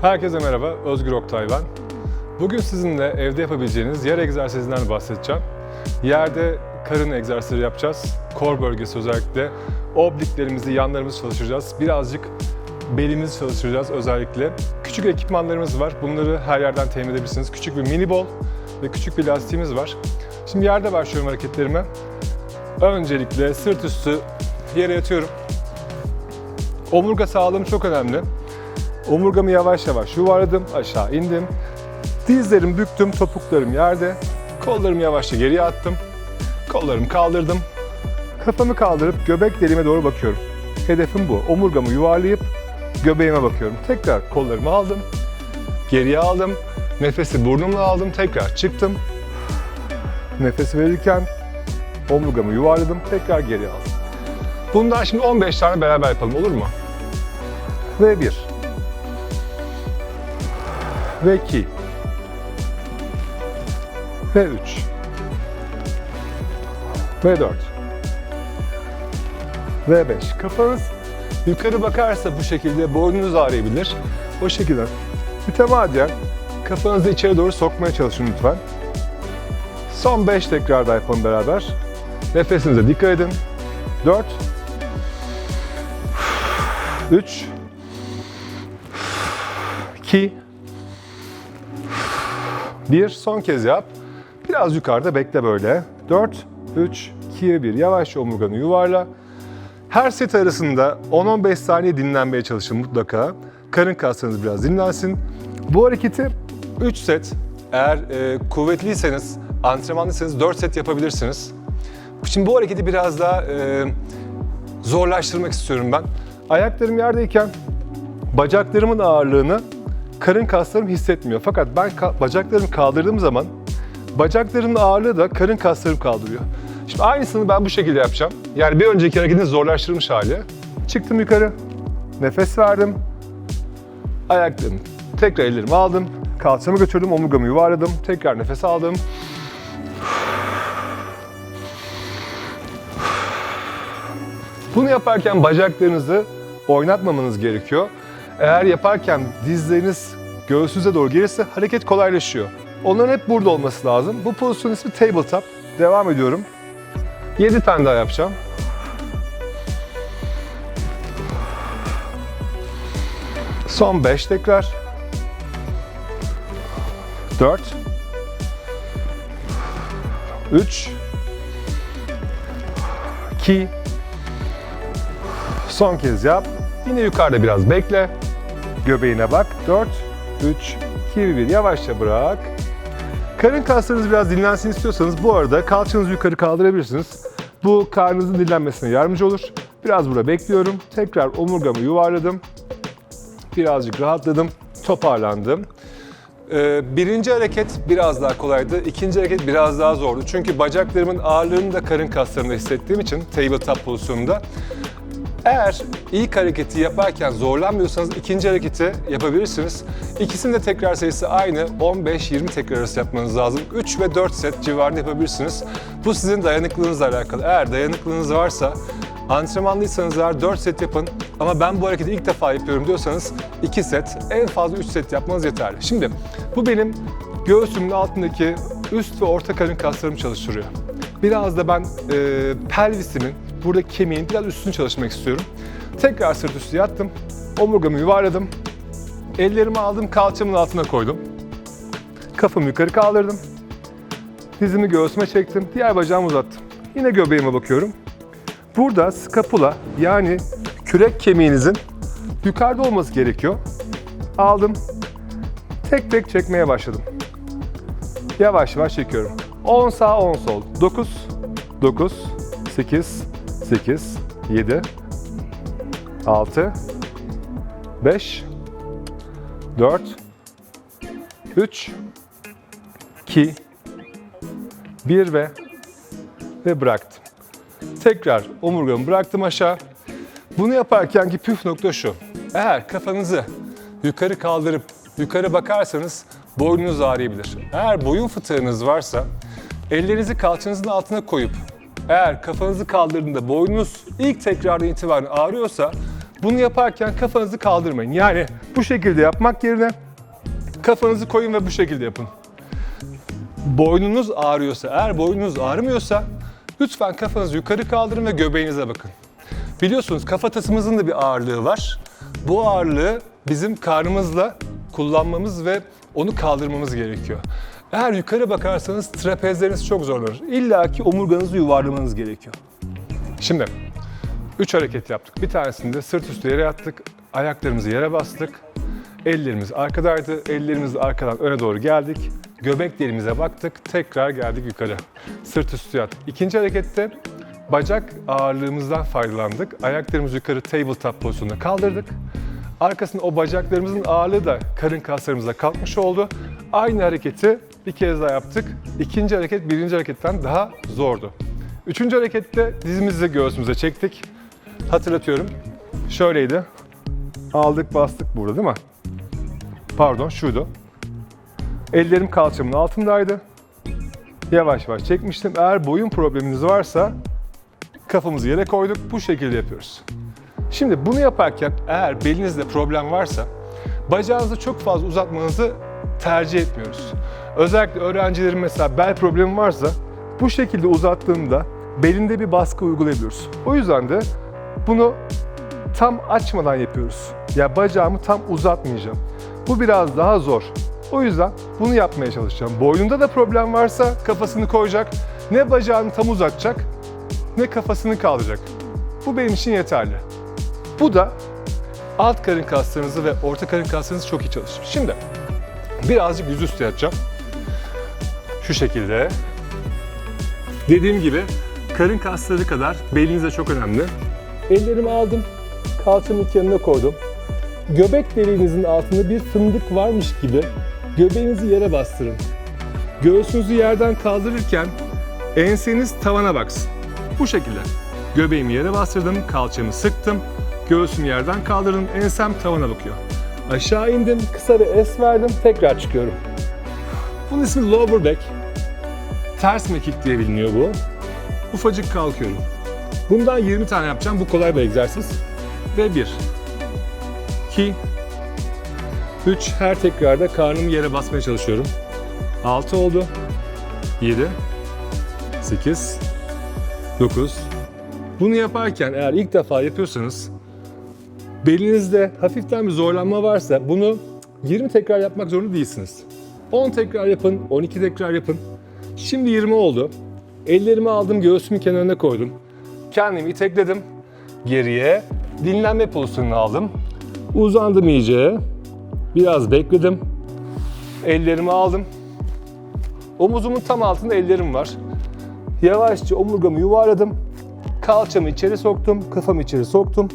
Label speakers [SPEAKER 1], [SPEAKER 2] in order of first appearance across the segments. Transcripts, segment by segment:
[SPEAKER 1] Herkese merhaba, Özgür Oktay ben. Bugün sizinle evde yapabileceğiniz yer egzersizinden bahsedeceğim. Yerde karın egzersizleri yapacağız. Kor bölgesi özellikle. Obliklerimizi, yanlarımızı çalıştıracağız. Birazcık belimizi çalıştıracağız özellikle. Küçük ekipmanlarımız var. Bunları her yerden temin edebilirsiniz. Küçük bir mini bol ve küçük bir lastiğimiz var. Şimdi yerde başlıyorum hareketlerime. Öncelikle sırt üstü yere yatıyorum. Omurga sağlığım çok önemli. Omurgamı yavaş yavaş yuvarladım, aşağı indim. Dizlerimi büktüm, topuklarım yerde. Kollarımı yavaşça geriye attım. Kollarımı kaldırdım. Kafamı kaldırıp göbek deliğime doğru bakıyorum. Hedefim bu. Omurgamı yuvarlayıp göbeğime bakıyorum. Tekrar kollarımı aldım. Geriye aldım. Nefesi burnumla aldım. Tekrar çıktım. Nefesi verirken omurgamı yuvarladım. Tekrar geriye aldım. Bundan şimdi 15 tane beraber yapalım olur mu? Ve 1 ve 2 ve 3 ve 4 ve 5. Kafanız yukarı bakarsa bu şekilde boynunuz ağrıyabilir. O şekilde mütemadiyen kafanızı içeri doğru sokmaya çalışın lütfen. Son 5 tekrar daha yapalım beraber. Nefesinize dikkat edin. 4 3 2 bir, son kez yap. Biraz yukarıda bekle böyle. 4, 3, 2, 1. Yavaşça omurganı yuvarla. Her set arasında 10-15 saniye dinlenmeye çalışın mutlaka. Karın kaslarınız biraz dinlensin. Bu hareketi 3 set, eğer e, kuvvetliyseniz, antrenmanlıysanız 4 set yapabilirsiniz. Şimdi bu hareketi biraz daha e, zorlaştırmak istiyorum ben. Ayaklarım yerdeyken bacaklarımın ağırlığını karın kaslarım hissetmiyor. Fakat ben ka- bacaklarımı kaldırdığım zaman bacaklarımın ağırlığı da karın kaslarım kaldırıyor. Şimdi aynısını ben bu şekilde yapacağım. Yani bir önceki hareketin zorlaştırılmış hali. Çıktım yukarı, nefes verdim. Ayaklarımı tekrar ellerimi aldım. Kalçamı götürdüm, omurgamı yuvarladım. Tekrar nefes aldım. Bunu yaparken bacaklarınızı oynatmamanız gerekiyor. Eğer yaparken dizleriniz göğsünüze doğru gelirse hareket kolaylaşıyor. Onların hep burada olması lazım. Bu pozisyon ismi tabletop. Devam ediyorum. 7 tane daha yapacağım. Son 5 tekrar. 4 3 2 Son kez yap. Yine yukarıda biraz bekle. Göbeğine bak. 4, 3, 2, 1. Yavaşça bırak. Karın kaslarınız biraz dinlensin istiyorsanız bu arada kalçanızı yukarı kaldırabilirsiniz. Bu karnınızın dinlenmesine yardımcı olur. Biraz burada bekliyorum. Tekrar omurgamı yuvarladım. Birazcık rahatladım. Toparlandım. Ee, birinci hareket biraz daha kolaydı. İkinci hareket biraz daha zordu. Çünkü bacaklarımın ağırlığını da karın kaslarında hissettiğim için tabletop pozisyonunda eğer ilk hareketi yaparken zorlanmıyorsanız ikinci hareketi yapabilirsiniz. İkisinin de tekrar sayısı aynı. 15-20 tekrar arası yapmanız lazım. 3 ve 4 set civarında yapabilirsiniz. Bu sizin dayanıklılığınızla alakalı. Eğer dayanıklılığınız varsa antrenmanlıysanız eğer 4 set yapın ama ben bu hareketi ilk defa yapıyorum diyorsanız 2 set, en fazla 3 set yapmanız yeterli. Şimdi bu benim göğsümün altındaki üst ve orta karın kaslarımı çalıştırıyor. Biraz da ben e, pelvisimin, burada kemiğin biraz üstünü çalışmak istiyorum. Tekrar sırt üstü yattım. Omurgamı yuvarladım. Ellerimi aldım, kalçamın altına koydum. Kafamı yukarı kaldırdım. Dizimi göğsüme çektim. Diğer bacağımı uzattım. Yine göbeğime bakıyorum. Burada skapula yani kürek kemiğinizin yukarıda olması gerekiyor. Aldım. Tek tek çekmeye başladım. Yavaş yavaş çekiyorum. 10 sağ 10 sol. 9, 9, 8, 8, 7, 6, 5, 4, 3, 2, 1 ve ve bıraktım. Tekrar omurgamı bıraktım aşağı. Bunu yaparken ki püf nokta şu. Eğer kafanızı yukarı kaldırıp yukarı bakarsanız boynunuz ağrıyabilir. Eğer boyun fıtığınız varsa ellerinizi kalçanızın altına koyup eğer kafanızı kaldırdığında boynunuz ilk tekrardan itibaren ağrıyorsa Bunu yaparken kafanızı kaldırmayın. Yani bu şekilde yapmak yerine kafanızı koyun ve bu şekilde yapın. Boynunuz ağrıyorsa, eğer boynunuz ağrımıyorsa lütfen kafanızı yukarı kaldırın ve göbeğinize bakın. Biliyorsunuz kafatasımızın da bir ağırlığı var. Bu ağırlığı bizim karnımızla kullanmamız ve onu kaldırmamız gerekiyor. Eğer yukarı bakarsanız trapezleriniz çok zorlanır. İlla ki omurganızı yuvarlamanız gerekiyor. Şimdi 3 hareket yaptık. Bir tanesinde sırt üstü yere yattık, ayaklarımızı yere bastık. Ellerimiz arkadaydı, ellerimizle arkadan öne doğru geldik. Göbek deliğimize baktık, tekrar geldik yukarı. Sırt üstü yattık. İkinci harekette bacak ağırlığımızdan faydalandık. Ayaklarımızı yukarı tabletop pozisyonuna kaldırdık. Arkasında o bacaklarımızın ağırlığı da karın kaslarımıza kalkmış oldu. Aynı hareketi bir kez daha yaptık. İkinci hareket birinci hareketten daha zordu. Üçüncü harekette dizimizi göğsümüze çektik. Hatırlatıyorum. Şöyleydi. Aldık bastık burada değil mi? Pardon şuydu. Ellerim kalçamın altındaydı. Yavaş yavaş çekmiştim. Eğer boyun probleminiz varsa kafamızı yere koyduk. Bu şekilde yapıyoruz. Şimdi bunu yaparken eğer belinizde problem varsa bacağınızı çok fazla uzatmanızı tercih etmiyoruz. Özellikle öğrencilerin mesela bel problemi varsa bu şekilde uzattığında belinde bir baskı uygulayabiliyoruz. O yüzden de bunu tam açmadan yapıyoruz. Ya bacağımı tam uzatmayacağım. Bu biraz daha zor. O yüzden bunu yapmaya çalışacağım. Boynunda da problem varsa kafasını koyacak. Ne bacağını tam uzatacak ne kafasını kaldıracak. Bu benim için yeterli. Bu da alt karın kaslarınızı ve orta karın kaslarınızı çok iyi çalışır. Şimdi birazcık yüzüstü yatacağım. Şu şekilde. Dediğim gibi karın kasları kadar beliniz de çok önemli. Ellerimi aldım, kalçamın iki yanına koydum. Göbek deliğinizin altında bir fındık varmış gibi göbeğinizi yere bastırın. Göğsünüzü yerden kaldırırken enseniz tavana baksın. Bu şekilde. Göbeğimi yere bastırdım, kalçamı sıktım, göğsümü yerden kaldırdım, ensem tavana bakıyor. Aşağı indim, kısa bir es verdim, tekrar çıkıyorum. Bunun ismi lower back. Ters mekik diye biliniyor bu. Ufacık kalkıyorum. Bundan 20 tane yapacağım. Bu kolay bir egzersiz. Ve 1, 2, 3. Her tekrarda karnımı yere basmaya çalışıyorum. 6 oldu. 7, 8, 9. Bunu yaparken eğer ilk defa yapıyorsanız belinizde hafiften bir zorlanma varsa bunu 20 tekrar yapmak zorunda değilsiniz. 10 tekrar yapın, 12 tekrar yapın. Şimdi 20 oldu. Ellerimi aldım, göğsümün kenarına koydum. Kendimi itekledim. Geriye dinlenme pozisyonunu aldım. Uzandım iyice. Biraz bekledim. Ellerimi aldım. Omuzumun tam altında ellerim var. Yavaşça omurgamı yuvarladım. Kalçamı içeri soktum, kafamı içeri soktum.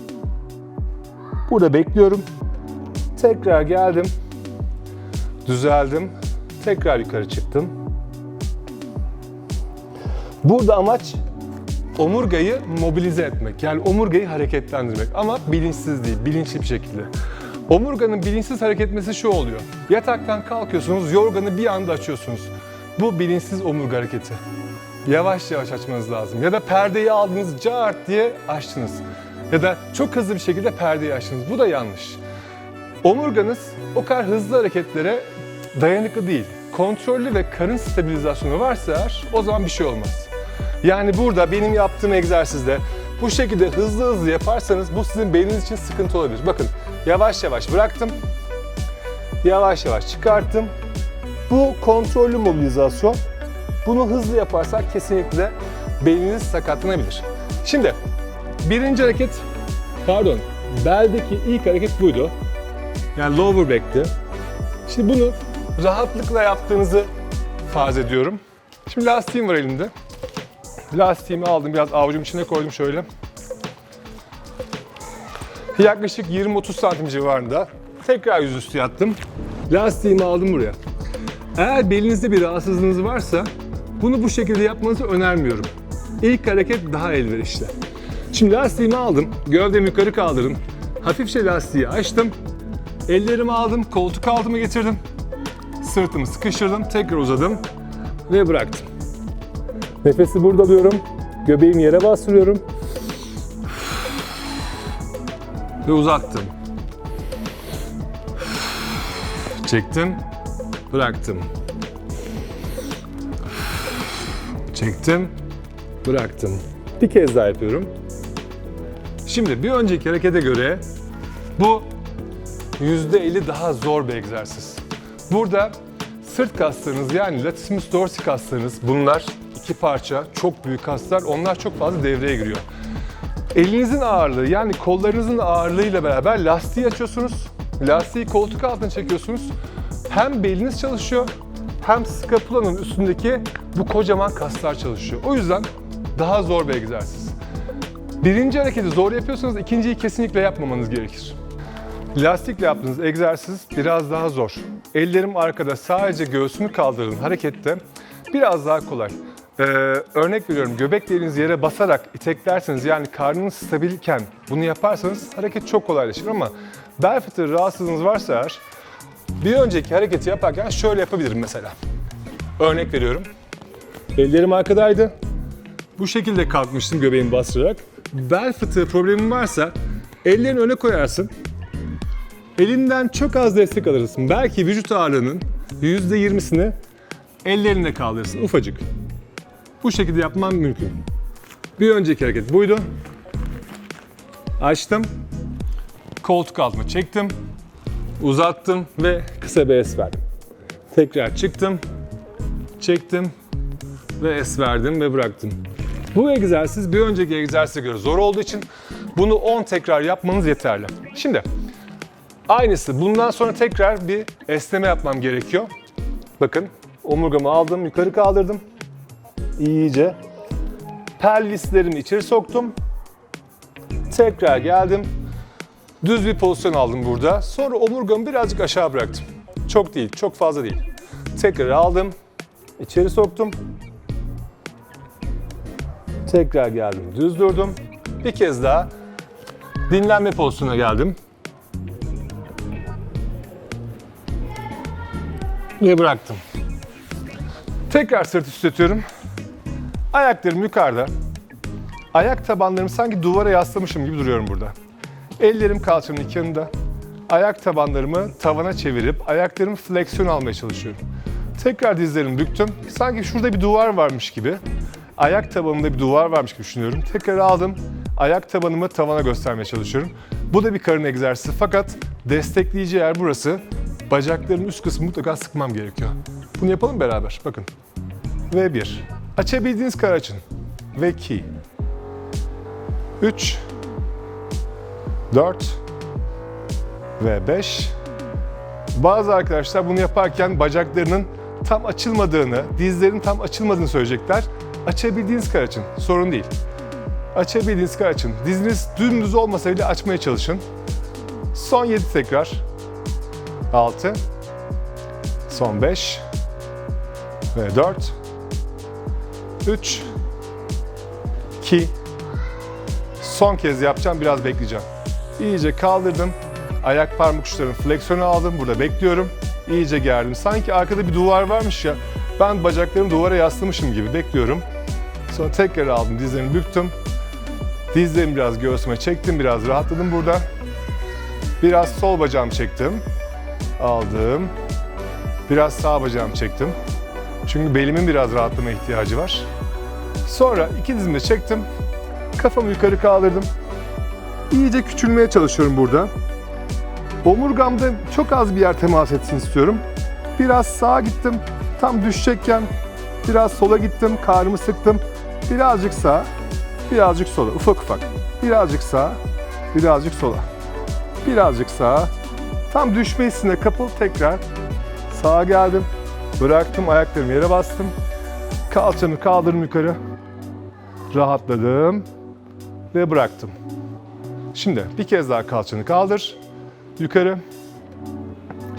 [SPEAKER 1] Burada bekliyorum. Tekrar geldim. Düzeldim. Tekrar yukarı çıktım. Burada amaç omurgayı mobilize etmek. Yani omurgayı hareketlendirmek ama bilinçsiz değil, bilinçli bir şekilde. Omurganın bilinçsiz hareket etmesi şu oluyor. Yataktan kalkıyorsunuz, yorganı bir anda açıyorsunuz. Bu bilinçsiz omurga hareketi. Yavaş yavaş açmanız lazım. Ya da perdeyi aldınız, cart diye açtınız. Ya da çok hızlı bir şekilde perdeyi açtınız. Bu da yanlış. Omurganız o kadar hızlı hareketlere dayanıklı değil. Kontrollü ve karın stabilizasyonu varsa eğer o zaman bir şey olmaz. Yani burada benim yaptığım egzersizde bu şekilde hızlı hızlı yaparsanız bu sizin beyniniz için sıkıntı olabilir. Bakın yavaş yavaş bıraktım. Yavaş yavaş çıkarttım. Bu kontrollü mobilizasyon. Bunu hızlı yaparsak kesinlikle beyniniz sakatlanabilir. Şimdi birinci hareket, pardon, beldeki ilk hareket buydu. Yani lower back'ti. Şimdi bunu rahatlıkla yaptığınızı farz ediyorum. Şimdi lastiğim var elimde. Lastiğimi aldım, biraz avucum içine koydum şöyle. Yaklaşık 20-30 santim civarında. Tekrar yüzüstü yattım. Lastiğimi aldım buraya. Eğer belinizde bir rahatsızlığınız varsa bunu bu şekilde yapmanızı önermiyorum. İlk hareket daha elverişli. Şimdi lastiğimi aldım, gövdemi yukarı kaldırdım. Hafifçe lastiği açtım. Ellerimi aldım, koltuk altıma getirdim. Sırtımı sıkıştırdım, tekrar uzadım ve bıraktım. Nefesi burada alıyorum. Göbeğimi yere bastırıyorum. Ve uzattım. Çektim. Bıraktım. Çektim. Bıraktım. Bir kez daha yapıyorum. Şimdi bir önceki harekete göre bu %50 daha zor bir egzersiz. Burada sırt kaslarınız yani latissimus dorsi kaslarınız bunlar iki parça çok büyük kaslar onlar çok fazla devreye giriyor. Elinizin ağırlığı yani kollarınızın ağırlığıyla beraber lastiği açıyorsunuz. Lastiği koltuk altına çekiyorsunuz. Hem beliniz çalışıyor hem skapulanın üstündeki bu kocaman kaslar çalışıyor. O yüzden daha zor bir egzersiz. Birinci hareketi zor yapıyorsanız ikinciyi kesinlikle yapmamanız gerekir. Lastikle yaptığınız egzersiz biraz daha zor. Ellerim arkada sadece göğsümü kaldırdığım harekette biraz daha kolay. Ee, örnek veriyorum göbek deliğinizi yere basarak iteklerseniz yani karnınız stabilken bunu yaparsanız hareket çok kolaylaşır ama bel fıtığı rahatsızlığınız varsa eğer bir önceki hareketi yaparken şöyle yapabilirim mesela. Örnek veriyorum. Ellerim arkadaydı. Bu şekilde kalkmıştım göbeğimi bastırarak. Bel fıtığı problemin varsa ellerini öne koyarsın. Elinden çok az destek alırsın. Belki vücut ağırlığının %20'sini ellerinde kaldırırsın ufacık. Bu şekilde yapman mümkün. Bir önceki hareket buydu. Açtım. Koltuk altına çektim. Uzattım ve kısa bir es verdim. Tekrar çıktım. Çektim ve es verdim ve bıraktım. Bu egzersiz bir önceki egzersize göre zor olduğu için bunu 10 tekrar yapmanız yeterli. Şimdi aynısı bundan sonra tekrar bir esneme yapmam gerekiyor. Bakın omurgamı aldım, yukarı kaldırdım. İyice. Pelvislerimi içeri soktum. Tekrar geldim. Düz bir pozisyon aldım burada. Sonra omurgamı birazcık aşağı bıraktım. Çok değil, çok fazla değil. Tekrar aldım. içeri soktum. Tekrar geldim, düz durdum. Bir kez daha dinlenme pozisyonuna geldim. Ve bıraktım. Tekrar sırt üstü yatıyorum. Ayaklarım yukarıda. Ayak tabanlarımı sanki duvara yaslamışım gibi duruyorum burada. Ellerim kalçamın iki yanında. Ayak tabanlarımı tavana çevirip ayaklarımı fleksiyon almaya çalışıyorum. Tekrar dizlerimi büktüm. Sanki şurada bir duvar varmış gibi. Ayak tabanımda bir duvar varmış gibi düşünüyorum. Tekrar aldım. Ayak tabanımı tavana göstermeye çalışıyorum. Bu da bir karın egzersizi fakat destekleyici yer burası. Bacaklarımın üst kısmı mutlaka sıkmam gerekiyor. Bunu yapalım beraber. Bakın. Ve bir. Açabildiğiniz kadar açın. Ve iki. Üç. 4 ve 5. Bazı arkadaşlar bunu yaparken bacaklarının tam açılmadığını, dizlerin tam açılmadığını söyleyecekler. Açabildiğiniz kadar açın. Sorun değil. Açabildiğiniz kadar açın. Diziniz dümdüz olmasa bile açmaya çalışın. Son 7 tekrar. 6. Son 5. Ve 4. 3. 2. Son kez yapacağım. Biraz bekleyeceğim. İyice kaldırdım. Ayak parmak uçlarını fleksiyona aldım. Burada bekliyorum. İyice gerdim. Sanki arkada bir duvar varmış ya. Ben bacaklarımı duvara yaslamışım gibi bekliyorum. Sonra tekrar aldım. Dizlerimi büktüm. Dizlerimi biraz göğsüme çektim. Biraz rahatladım burada. Biraz sol bacağımı çektim. Aldım. Biraz sağ bacağımı çektim. Çünkü belimin biraz rahatlama ihtiyacı var. Sonra iki dizimi de çektim. Kafamı yukarı kaldırdım. İyice küçülmeye çalışıyorum burada. Omurgamda çok az bir yer temas etsin istiyorum. Biraz sağa gittim. Tam düşecekken biraz sola gittim. Karnımı sıktım. Birazcık sağa, birazcık sola. Ufak ufak. Birazcık sağa, birazcık sola. Birazcık sağa. Tam düşme hissine kapıl tekrar. Sağa geldim. Bıraktım ayaklarımı yere bastım. Kalçamı kaldırdım yukarı. Rahatladım ve bıraktım. Şimdi bir kez daha kalçanı kaldır. Yukarı.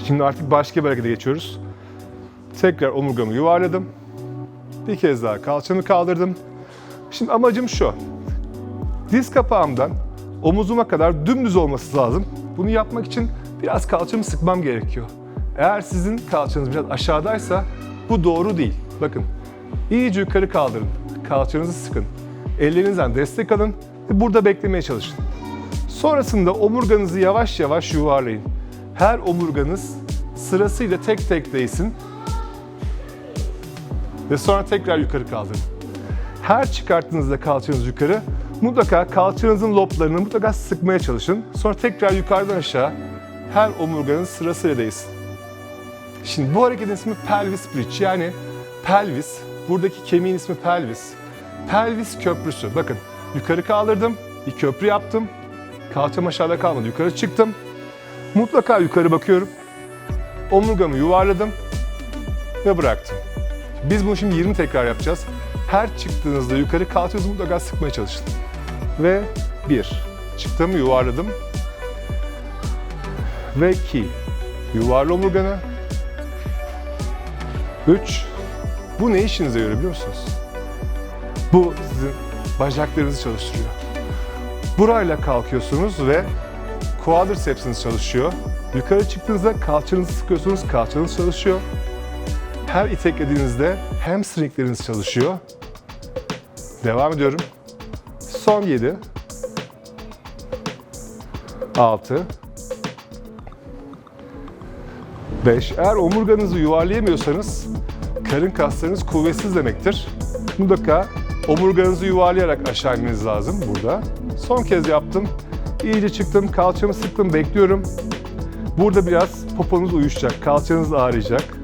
[SPEAKER 1] Şimdi artık başka bir harekete geçiyoruz. Tekrar omurgamı yuvarladım. Bir kez daha kalçamı kaldırdım. Şimdi amacım şu. Diz kapağımdan omuzuma kadar dümdüz olması lazım. Bunu yapmak için biraz kalçamı sıkmam gerekiyor. Eğer sizin kalçanız biraz aşağıdaysa bu doğru değil. Bakın iyice yukarı kaldırın. Kalçanızı sıkın. Ellerinizden destek alın ve burada beklemeye çalışın. Sonrasında omurganızı yavaş yavaş yuvarlayın. Her omurganız sırasıyla tek tek değsin. Ve sonra tekrar yukarı kaldırın. Her çıkarttığınızda kalçanız yukarı, mutlaka kalçanızın loblarını mutlaka sıkmaya çalışın. Sonra tekrar yukarıdan aşağı her omurganız sırasıyla değsin. Şimdi bu hareketin ismi pelvis bridge yani pelvis, buradaki kemiğin ismi pelvis. Pelvis köprüsü. Bakın yukarı kaldırdım, bir köprü yaptım. Kalçam aşağıda kalmadı, yukarı çıktım. Mutlaka yukarı bakıyorum. Omurgamı yuvarladım ve bıraktım. Biz bunu şimdi 20 tekrar yapacağız. Her çıktığınızda yukarı kalçanızı mutlaka sıkmaya çalışın. Ve 1. Çıktım, yuvarladım. Ve 2. Yuvarla omurganı. 3. Bu ne işinize yarıyor biliyor musunuz? Bu sizin bacaklarınızı çalıştırıyor. Burayla kalkıyorsunuz ve quadricepsiniz çalışıyor. Yukarı çıktığınızda kalçanızı sıkıyorsunuz, kalçanız çalışıyor. Her iteklediğinizde hamstringleriniz çalışıyor. Devam ediyorum. Son 7. 6. 5. Eğer omurganızı yuvarlayamıyorsanız karın kaslarınız kuvvetsiz demektir. Mutlaka omurganızı yuvarlayarak aşağı inmeniz lazım burada. Son kez yaptım. İyice çıktım, kalçamı sıktım, bekliyorum. Burada biraz poponuz uyuşacak, kalçanız ağrıyacak.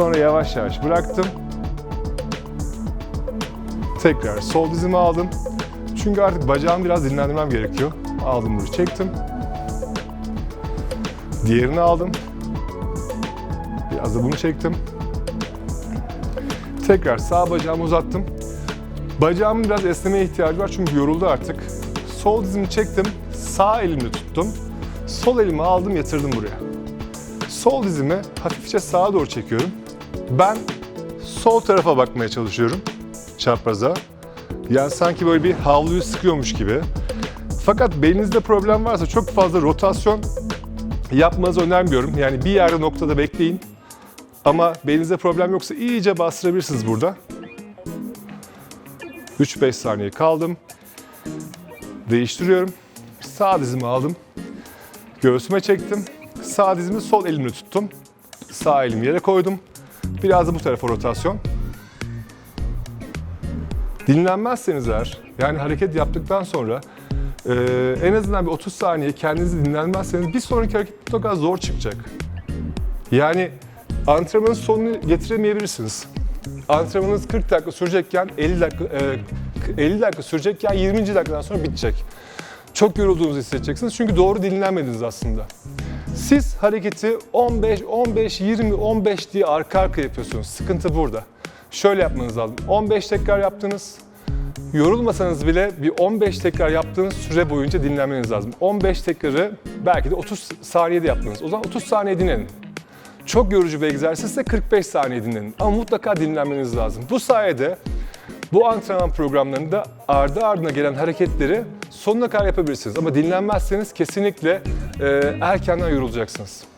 [SPEAKER 1] Sonra yavaş yavaş bıraktım. Tekrar sol dizimi aldım. Çünkü artık bacağımı biraz dinlendirmem gerekiyor. Aldım bunu çektim. Diğerini aldım. Biraz da bunu çektim. Tekrar sağ bacağımı uzattım. Bacağımın biraz esnemeye ihtiyacı var çünkü yoruldu artık. Sol dizimi çektim, sağ elimle tuttum. Sol elimi aldım, yatırdım buraya. Sol dizimi hafifçe sağa doğru çekiyorum. Ben sol tarafa bakmaya çalışıyorum çapraza. Yani sanki böyle bir havluyu sıkıyormuş gibi. Fakat belinizde problem varsa çok fazla rotasyon yapmanızı önermiyorum. Yani bir yerde noktada bekleyin. Ama belinizde problem yoksa iyice bastırabilirsiniz burada. 3-5 saniye kaldım. Değiştiriyorum. Sağ dizimi aldım. Göğsüme çektim. Sağ dizimi sol elimle tuttum. Sağ elimi yere koydum. Biraz da bu tarafa rotasyon. Dinlenmezseniz eğer, yani hareket yaptıktan sonra e, en azından bir 30 saniye kendinizi dinlenmezseniz bir sonraki hareket mutlaka zor çıkacak. Yani antrenmanın sonunu getiremeyebilirsiniz. Antrenmanınız 40 dakika sürecekken 50 dakika e, 50 dakika sürecekken 20. dakikadan sonra bitecek. Çok yorulduğunuzu hissedeceksiniz çünkü doğru dinlenmediniz aslında. Siz hareketi 15, 15, 20, 15 diye arka arka yapıyorsunuz. Sıkıntı burada. Şöyle yapmanız lazım. 15 tekrar yaptınız. Yorulmasanız bile bir 15 tekrar yaptığınız süre boyunca dinlenmeniz lazım. 15 tekrarı belki de 30 saniyede yaptınız. O zaman 30 saniye dinlenin. Çok yorucu bir egzersizse 45 saniye dinlenin. Ama mutlaka dinlenmeniz lazım. Bu sayede bu antrenman programlarında ardı ardına gelen hareketleri sonuna kadar yapabilirsiniz. Ama dinlenmezseniz kesinlikle e, erkenden yorulacaksınız.